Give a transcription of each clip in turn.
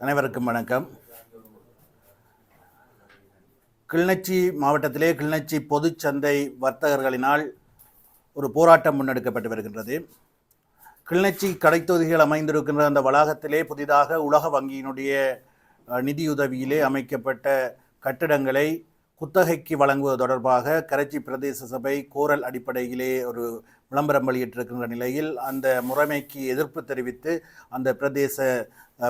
அனைவருக்கும் வணக்கம். கிளிநொச்சி மாவட்டத்திலே கிளிநொச்சி பொதுச்சந்தை வர்த்தகர்களினால் ஒரு போராட்டம் முன்னெடுக்கப்பட்டு வருகின்றது. கிளிநொச்சி கடைத்தொகுதிகள் அமைந்திருக்கின்ற அந்த வளாகத்திலே புதிதாக உலக வங்கியினுடைய நிதியுதவியிலே அமைக்கப்பட்ட கட்டிடங்களை குத்தகைக்கு வழங்குவது தொடர்பாக கரைச்சி பிரதேச சபை கோரல் அடிப்படையிலே ஒரு விளம்பரம் வெளியிட்டிருக்கின்ற நிலையில் அந்த முறைமைக்கு எதிர்ப்பு தெரிவித்து அந்த பிரதேச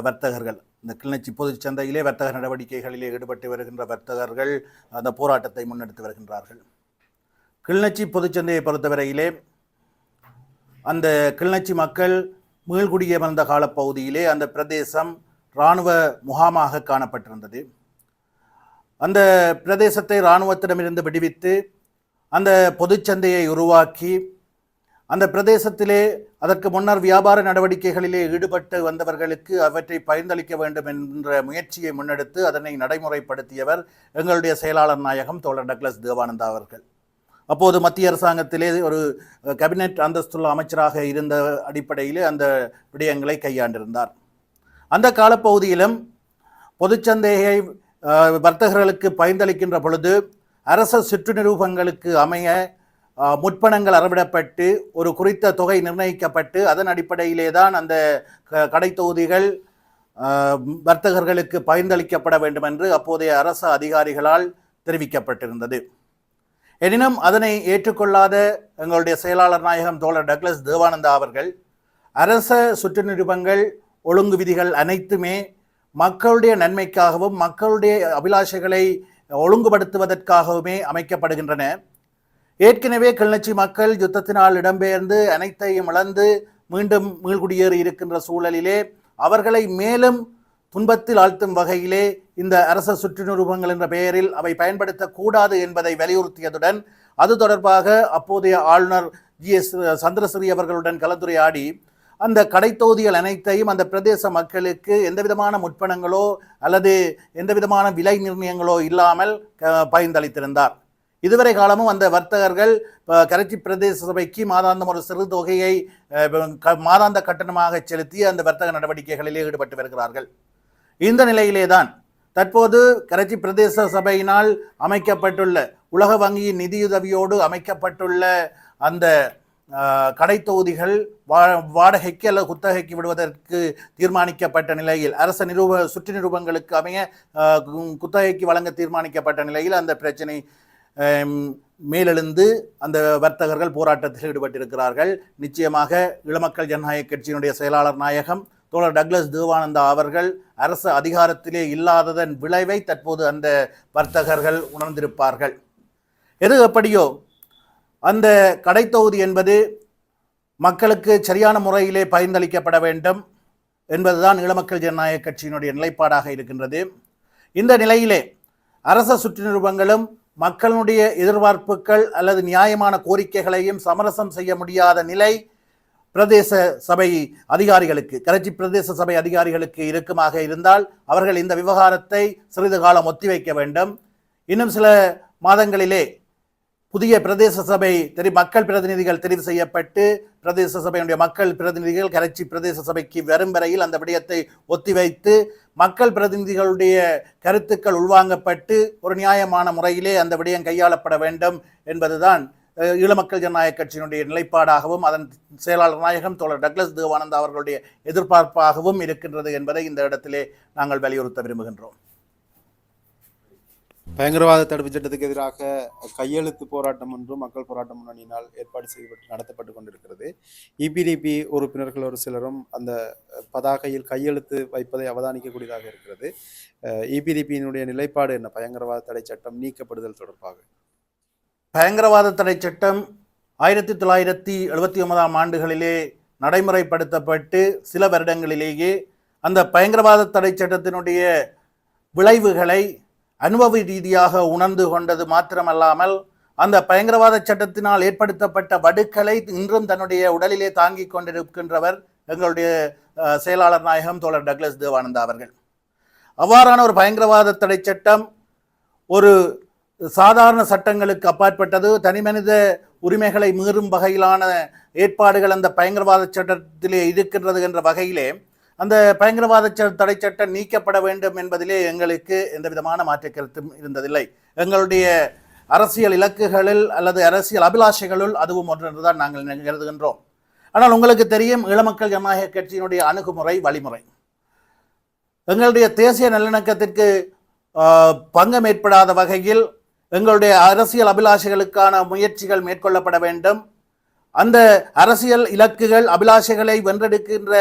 வர்த்தகர்கள் இந்த கிளிநொச்சி பொதுச் சந்தையிலே வர்த்தக நடவடிக்கைகளிலே ஈடுபட்டு வருகின்ற வர்த்தகர்கள் அந்த போராட்டத்தை முன்னெடுத்து வருகின்றார்கள். கிளிநொச்சி பொதுச்சந்தையை பொறுத்தவரையிலே அந்த கிளிநொச்சி மக்கள் மீள்குடியமர்ந்த காலப்பகுதியிலே அந்த பிரதேசம் இராணுவ முகாமாக காணப்பட்டிருந்தது. அந்த பிரதேசத்தை இராணுவத்திடமிருந்து விடுவித்து அந்த பொதுச்சந்தையை உருவாக்கி அந்த பிரதேசத்திலே அதற்கு முன்னர் வியாபார நடவடிக்கைகளிலே ஈடுபட்டு வந்தவர்களுக்கு அவற்றை பயந்தளிக்க வேண்டும் என்ற முயற்சியை முன்னெடுத்து அதனை நடைமுறைப்படுத்தியவர் எங்களுடைய செயலாளர் நாயகம் தோழர் டக்ளஸ் தேவானந்தா அவர்கள். அப்போது மத்திய அரசாங்கத்திலே ஒரு கேபினெட் அந்தஸ்துள்ள அமைச்சராக இருந்த அடிப்படையிலே அந்த விடயங்களை கையாண்டிருந்தார். அந்த காலப்பகுதியிலும் பொதுச்சந்தையை வர்த்தகர்களுக்கு பயந்தளிக்கின்ற பொழுது அரச சுற்று நிரூபங்களுக்கு அமைய முற்பணங்கள் அறவிடப்பட்டு ஒரு குறித்த தொகை நிர்ணயிக்கப்பட்டு அதன் அடிப்படையிலே தான் அந்த க- கடைத் தொகுதிகள் வர்த்தகர்களுக்கு பயந்தளிக்கப்பட வேண்டும் என்று அப்போதைய அரசு அதிகாரிகளால் தெரிவிக்கப்பட்டிருந்தது. எனினும் அதனை ஏற்றுக்கொள்ளாத எங்களுடைய செயலாளர் நாயகம் தோழர் டக்ளஸ் தேவானந்தா அவர்கள் அரச சுற்று நிருபங்கள் ஒழுங்கு விதிகள் அனைத்துமே மக்களுடைய நன்மைக்காகவும் மக்களுடைய அபிலாஷைகளை ஒழுங்குபடுத்துவதற்காகவுமே அமைக்கப்படுகின்றன. ஏற்கனவே கிளிநொச்சி மக்கள் யுத்தத்தினால் இடம்பெயர்ந்து அனைத்தையும் இழந்து மீண்டும் மீள்குடியேறி இருக்கின்ற சூழலிலே அவர்களை மேலும் துன்பத்தில் ஆழ்த்தும் வகையிலே இந்த அரச சுற்று என்ற பெயரில் அவை பயன்படுத்தக்கூடாது என்பதை வலியுறுத்தியதுடன் அது தொடர்பாக அப்போதைய ஆளுநர் ஜி எஸ் சந்திரசிறி அவர்களுடன் கலந்துரையாடி அந்த கடைத்தொகுதிகள் அனைத்தையும் அந்த பிரதேச மக்களுக்கு எந்த விதமான முற்பணங்களோ அல்லது எந்த விதமான விலை நிர்ணயங்களோ இல்லாமல் க- பயந்தளித்திருந்தார் இதுவரை காலமும் அந்த வர்த்தகர்கள் கரைச்சி பிரதேச சபைக்கு மாதாந்தம் ஒரு சிறு தொகையை க- மாதாந்த கட்டணமாக செலுத்தி அந்த வர்த்தக நடவடிக்கைகளிலே ஈடுபட்டு வருகிறார்கள். இந்த நிலையிலே தான் தற்போது கரைச்சி பிரதேச சபையினால் அமைக்கப்பட்டுள்ள உலக வங்கியின் நிதியுதவியோடு அமைக்கப்பட்டுள்ள அந்த கடை தொகுதிகள் வா வாடகைக்கு அல்லது குத்தகைக்கு விடுவதற்கு தீர்மானிக்கப்பட்ட நிலையில் அரச நிரூப சுற்று நிரூபங்களுக்கு அமைய குத்தகைக்கு வழங்க தீர்மானிக்கப்பட்ட நிலையில் அந்த பிரச்சனை மேலெழுந்து அந்த வர்த்தகர்கள் போராட்டத்தில் ஈடுபட்டிருக்கிறார்கள். நிச்சயமாக இளமக்கள் ஜனநாயக கட்சியினுடைய செயலாளர் நாயகம் தோழர் டக்ளஸ் தேவானந்தா அவர்கள் அரசு அதிகாரத்திலே இல்லாததன் விளைவை தற்போது அந்த வர்த்தகர்கள் உணர்ந்திருப்பார்கள். எது எப்படியோ அந்த கடைத்தொகுதி என்பது மக்களுக்கு சரியான முறையிலே பகிர்ந்தளிக்கப்பட வேண்டும் என்பதுதான் ஈழமக்கள் ஜனநாயக கட்சியினுடைய நிலைப்பாடாக இருக்கின்றது. இந்த நிலையிலே அரச சுற்று நிருபங்களும் மக்களுடைய எதிர்பார்ப்புகள் அல்லது நியாயமான கோரிக்கைகளையும் சமரசம் செய்ய முடியாத நிலை பிரதேச சபை அதிகாரிகளுக்கு கரைச்சி பிரதேச சபை அதிகாரிகளுக்கு இருக்குமாக இருந்தால் அவர்கள் இந்த விவகாரத்தை சிறிது காலம் ஒத்திவைக்க வேண்டும். இன்னும் சில மாதங்களிலே புதிய பிரதேச சபை தெரி மக்கள் பிரதிநிதிகள் தெரிவு செய்யப்பட்டு பிரதேச சபையினுடைய மக்கள் பிரதிநிதிகள் கரைச்சி பிரதேச சபைக்கு வரும் வரையில் அந்த விடயத்தை ஒத்திவைத்து மக்கள் பிரதிநிதிகளுடைய கருத்துக்கள் உள்வாங்கப்பட்டு ஒரு நியாயமான முறையிலே அந்த விடயம் கையாளப்பட வேண்டும் என்பதுதான் அஹ், ஈழமக்கள் ஜனநாயக கட்சியினுடைய நிலைப்பாடாகவும் அதன் செயலாளர் நாயகம் தோழர் டக்ளஸ் தேவானந்தா அவர்களுடைய எதிர்பார்ப்பாகவும் இருக்கின்றது என்பதை இந்த இடத்திலே நாங்கள் வலியுறுத்த விரும்புகின்றோம். பயங்கரவாத தடுப்பு சட்டத்துக்கு எதிராக கையெழுத்து போராட்டம் ஒன்றும் மக்கள் போராட்டம் முன்னணியினால் ஏற்பாடு செய்யப்பட்டு நடத்தப்பட்டு கொண்டிருக்கிறது. இபிடிபி உறுப்பினர்கள் ஒரு சிலரும் அந்த பதாகையில் கையெழுத்து வைப்பதை அவதானிக்கக்கூடியதாக இருக்கிறது. இபிடிபியினுடைய நிலைப்பாடு என்ன? பயங்கரவாத தடை சட்டம் நீக்கப்படுதல் தொடர்பாக. பயங்கரவாத தடை சட்டம் ஆயிரத்தி தொள்ளாயிரத்தி எழுபத்தி ஒன்பதாம் ஆண்டுகளிலே நடைமுறைப்படுத்தப்பட்டு சில வருடங்களிலேயே அந்த பயங்கரவாத தடை சட்டத்தினுடைய விளைவுகளை அனுபவ ரீதியாக உணர்ந்து கொண்டது மாத்திரமல்லாமல் அந்த பயங்கரவாத சட்டத்தினால் ஏற்படுத்தப்பட்ட வடுக்களை இன்றும் தன்னுடைய உடலிலே தாங்கிக் கொண்டிருக்கின்றவர் எங்களுடைய செயலாளர் நாயகம் தோழர் டக்ளஸ் தேவானந்தா அவர்கள். அவ்வாறான ஒரு பயங்கரவாத தடை சட்டம் ஒரு சாதாரண சட்டங்களுக்கு அப்பாற்பட்டது. தனிமனித உரிமைகளை மீறும் வகையிலான ஏற்பாடுகள் அந்த பயங்கரவாத சட்டத்திலே இருக்கின்றது என்ற வகையிலே அந்த பயங்கரவாத ச- தடை சட்டம் நீக்கப்பட வேண்டும் என்பதிலே எங்களுக்கு எந்த விதமான மாற்று கருத்தும் இருந்ததில்லை. எங்களுடைய அரசியல் இலக்குகளில் அல்லது அரசியல் அபிலாஷைகளுள் அதுவும் ஒன்று தான் நாங்கள் கருதுகின்றோம். ஆனால் உங்களுக்கு தெரியும் இளமக்கள் ஜனநாயக கட்சியினுடைய அணுகுமுறை வழிமுறை. எங்களுடைய தேசிய நல்லிணக்கத்திற்கு பங்கம் ஏற்படாத வகையில் எங்களுடைய அரசியல் அபிலாஷைகளுக்கான முயற்சிகள் மேற்கொள்ளப்பட வேண்டும். அந்த அரசியல் இலக்குகள் அபிலாஷைகளை வென்றெடுக்கின்ற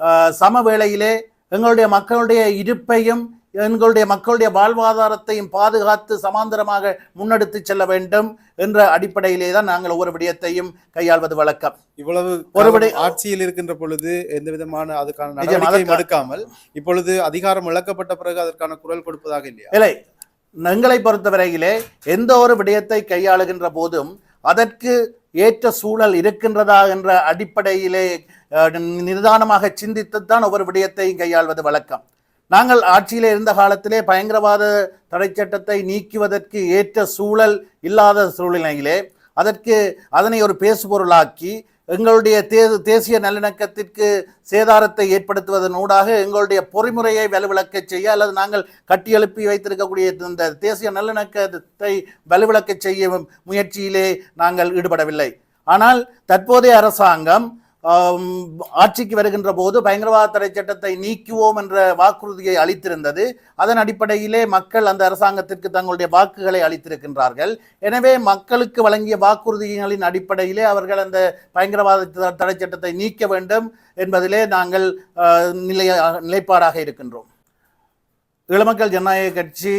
ஆஹ், சமவேளையிலே எங்களுடைய மக்களுடைய இருப்பையும் எங்களுடைய மக்களுடைய வாழ்வாதாரத்தையும் பாதுகாத்து சமாந்தரமாக முன்னெடுத்து செல்ல வேண்டும் என்ற அடிப்படையிலே தான் நாங்கள் ஒவ்வொரு விடயத்தையும் கையாள்வது வழக்கம். இவ்வளவு ஒருபடி- காலம் ஆட்சியில் இருக்கின்ற பொழுது எந்த விதமான அதுக்கான நடவடிக்கையும் எடுக்காமல் இப்பொழுது அதிகாரம் இழக்கப்பட்ட பிறகு அதற்கான குரல் கொடுப்பதாக இல்லையா? இல்லை. எங்களை பொறுத்தவரையிலே எந்த ஒரு விடயத்தை கையாளுகின்ற போதும் அதற்கு ஏற்ற சூழல் இருக்கின்றதா என்ற அடிப்படையிலே நிதானமாக சிந்தித்து தான் ஒவ்வொரு விடயத்தையும் கையாள்வது வழக்கம். நாங்கள் ஆட்சியில் இருந்த காலத்திலே பயங்கரவாத தடை சட்டத்தை நீக்குவதற்கு ஏற்ற சூழல் இல்லாத சூழ்நிலையிலே அதற்கு அதனை ஒரு பேசுபொருளாக்கி எங்களுடைய தே தேசிய நல்லிணக்கத்திற்கு சேதாரத்தை ஏற்படுத்துவதனூடாக எங்களுடைய பொறிமுறையை வலுவிளக்க செய்ய அல்லது நாங்கள் கட்டியெழுப்பி வைத்திருக்கக்கூடிய இந்த தேசிய நல்லிணக்கத்தை வலுவிளக்க செய்ய முயற்சியிலே நாங்கள் ஈடுபடவில்லை. ஆனால் தற்போதைய அரசாங்கம் ஆட்சிக்கு வருகின்ற போது பயங்கரவாத தடை சட்டத்தை நீக்குவோம் என்ற வாக்குறுதியை அளித்திருந்தது. அதன் அடிப்படையிலே மக்கள் அந்த அரசாங்கத்திற்கு தங்களுடைய வாக்குகளை அளித்திருக்கின்றார்கள். எனவே மக்களுக்கு வழங்கிய வாக்குறுதிகளின் அடிப்படையிலே அவர்கள் அந்த பயங்கரவாத தடை சட்டத்தை நீக்க வேண்டும் என்பதிலே நாங்கள் நிலைய நிலைப்பாடாக இருக்கின்றோம். இளமக்கள் ஜனநாயக கட்சி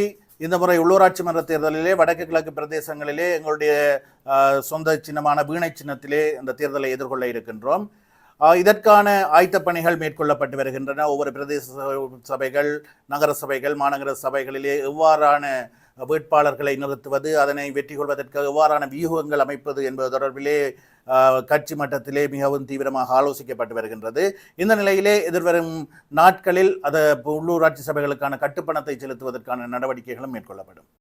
இந்த முறை உள்ளூராட்சி மன்ற தேர்தலிலே வடக்கு கிழக்கு பிரதேசங்களிலே எங்களுடைய சொந்த சின்னமான வீணை சின்னத்திலே இந்த தேர்தலை எதிர்கொள்ள இருக்கின்றோம். இதற்கான ஆயத்த பணிகள் மேற்கொள்ளப்பட்டு வருகின்றன. ஒவ்வொரு பிரதேச சபைகள் நகர சபைகள் மாநகர சபைகளிலே எவ்வாறான வேட்பாளர்களை நிறுத்துவது அதனை வெற்றி கொள்வதற்கு எவ்வாறான வியூகங்கள் அமைப்பது என்பது தொடர்பிலே கட்சி மட்டத்திலே மிகவும் தீவிரமாக ஆலோசிக்கப்பட்டு வருகின்றது. இந்த நிலையிலே எதிர்வரும் நாட்களில் அது உள்ளூராட்சி சபைகளுக்கான கட்டுப்பணத்தை செலுத்துவதற்கான நடவடிக்கைகளும் மேற்கொள்ளப்படும்.